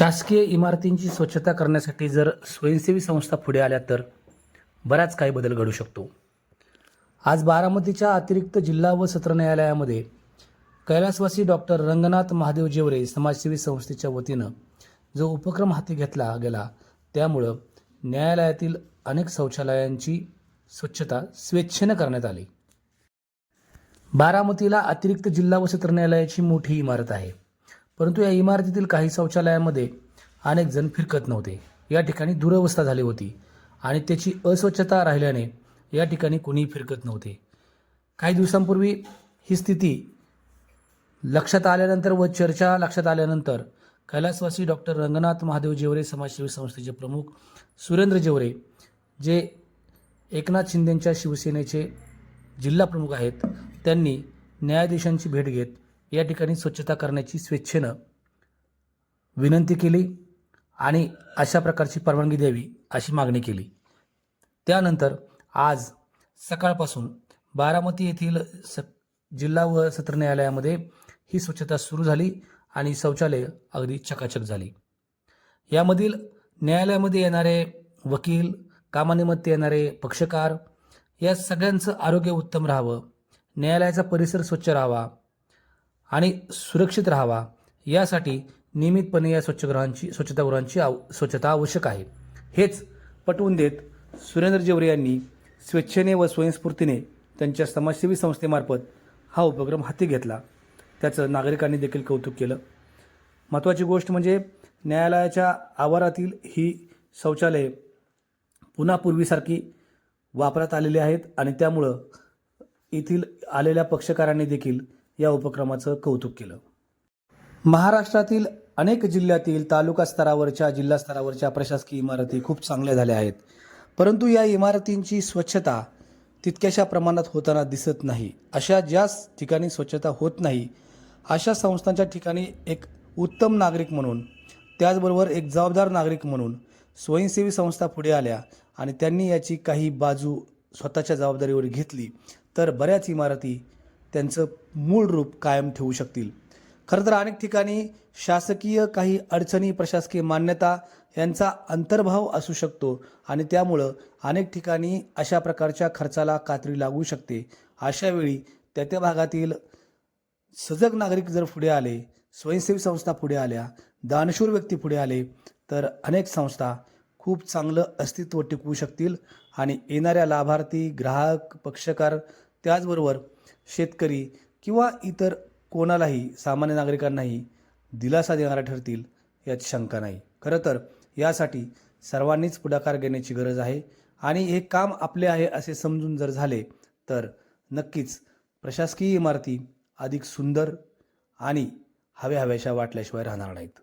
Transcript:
शासकीय इमारतींची स्वच्छता करण्यासाठी जर स्वयंसेवी संस्था पुढे आल्या तर बराच काही बदल घडू शकतो. आज बारामतीच्या अतिरिक्त जिल्हा व सत्र न्यायालयामध्ये कैलासवासी डॉक्टर रंगनाथ महादेव जेवरे समाजसेवी संस्थेच्या वतीनं जो उपक्रम हाती घेतला गेला त्यामुळं न्यायालयातील अनेक शौचालयांची स्वच्छता स्वेच्छेनं करण्यात आली. बारामतीला अतिरिक्त जिल्हा व सत्र न्यायालयाची मोठी इमारत आहे. परंतु या इमारतीतील काही शौचालयामध्ये अनेक जण फिरकत नव्हते. या ठिकाणी दुरवस्था झाली होती आणि त्याची अस्वच्छता राहिल्याने या ठिकाणी कोणीही फिरकत नव्हते. काही दिवसांपूर्वी ही स्थिती लक्षात आल्यानंतर व चर्चा लक्षात आल्यानंतर कैलासवासी डॉक्टर रंगनाथ महादेव जेवरे समाजसेवी संस्थेचे प्रमुख सुरेंद्र जेवरे जे एकनाथ शिंदेंच्या शिवसेनेचे जिल्हा प्रमुख आहेत त्यांनी न्यायाधीशांची भेट घेत या ठिकाणी स्वच्छता करण्याची स्वेच्छेनं विनंती केली आणि अशा प्रकारची परवानगी द्यावी अशी मागणी केली. त्यानंतर आज सकाळपासून बारामती येथील स जिल्हा व सत्र न्यायालयामध्ये ही स्वच्छता सुरू झाली आणि शौचालय अगदी चकाचक झाली. यामधील न्यायालयामध्ये येणारे वकील कामानिमित्त येणारे पक्षकार या सगळ्यांचं आरोग्य उत्तम राहावं न्यायालयाचा परिसर स्वच्छ राहावा आणि सुरक्षित राहावा. यासाठी नियमितपणे या स्वच्छग्रहांची स्वच्छतागृहांची आव स्वच्छता आवश्यक आहे. हेच पटवून देत सुरेंद्र जेवरे यांनी स्वेच्छेने व स्वयंस्फूर्तीने त्यांच्या समाजसेवी संस्थेमार्फत हा उपक्रम हाती घेतला. त्याचं नागरिकांनी देखील कौतुक केलं. महत्त्वाची गोष्ट म्हणजे न्यायालयाच्या आवारातील ही शौचालये पुन्हा पूर्वीसारखी वापरात आलेली आहेत आणि त्यामुळं येथील आलेल्या पक्षकारांनी देखील या उपक्रमाचं कौतुक केलं. महाराष्ट्रातील अनेक जिल्ह्यातील तालुका स्तरावरच्या जिल्हा स्तरावरच्या प्रशासकीय इमारती खूप चांगल्या झाल्या आहेत. परंतु या इमारतींची स्वच्छता तितक्याशा प्रमाणात होताना दिसत नाही. अशा ज्या ठिकाणी स्वच्छता होत नाही अशा संस्थांच्या ठिकाणी एक उत्तम नागरिक म्हणून त्याचबरोबर एक जबाबदार नागरिक म्हणून स्वयंसेवी संस्था पुढे आल्या आणि त्यांनी याची काही बाजू स्वतःच्या जबाबदारीवर घेतली तर बऱ्याच इमारती त्यांचं मूळ रूप कायम ठेवू शकतील. खरं तर अनेक ठिकाणी शासकीय काही अडचणी प्रशासकीय मान्यता यांचा अंतर्भाव असू शकतो आणि त्यामुळं अनेक ठिकाणी अशा प्रकारच्या खर्चाला कात्री लागू शकते. अशावेळी त्या त्या भागातील सजग नागरिक जर पुढे आले स्वयंसेवी संस्था पुढे आल्या दानशूर व्यक्ती पुढे आले तर अनेक संस्था खूप चांगलं अस्तित्व टिकवू शकतील आणि येणाऱ्या लाभार्थी ग्राहक पक्षकार त्याचबरोबर शेतकरी किंवा इतर कोणालाही सामान्य नागरिकांनाही दिलासा देणाऱ्या ठरतील यात शंका नाही. खरं तर यासाठी सर्वांनीच पुढाकार घेण्याची गरज आहे आणि हे काम आपले आहे असे समजून जर झाले तर नक्कीच प्रशासकीय इमारती अधिक सुंदर आणि हव्या हव्याशा वाटल्याशिवाय राहणार नाहीत.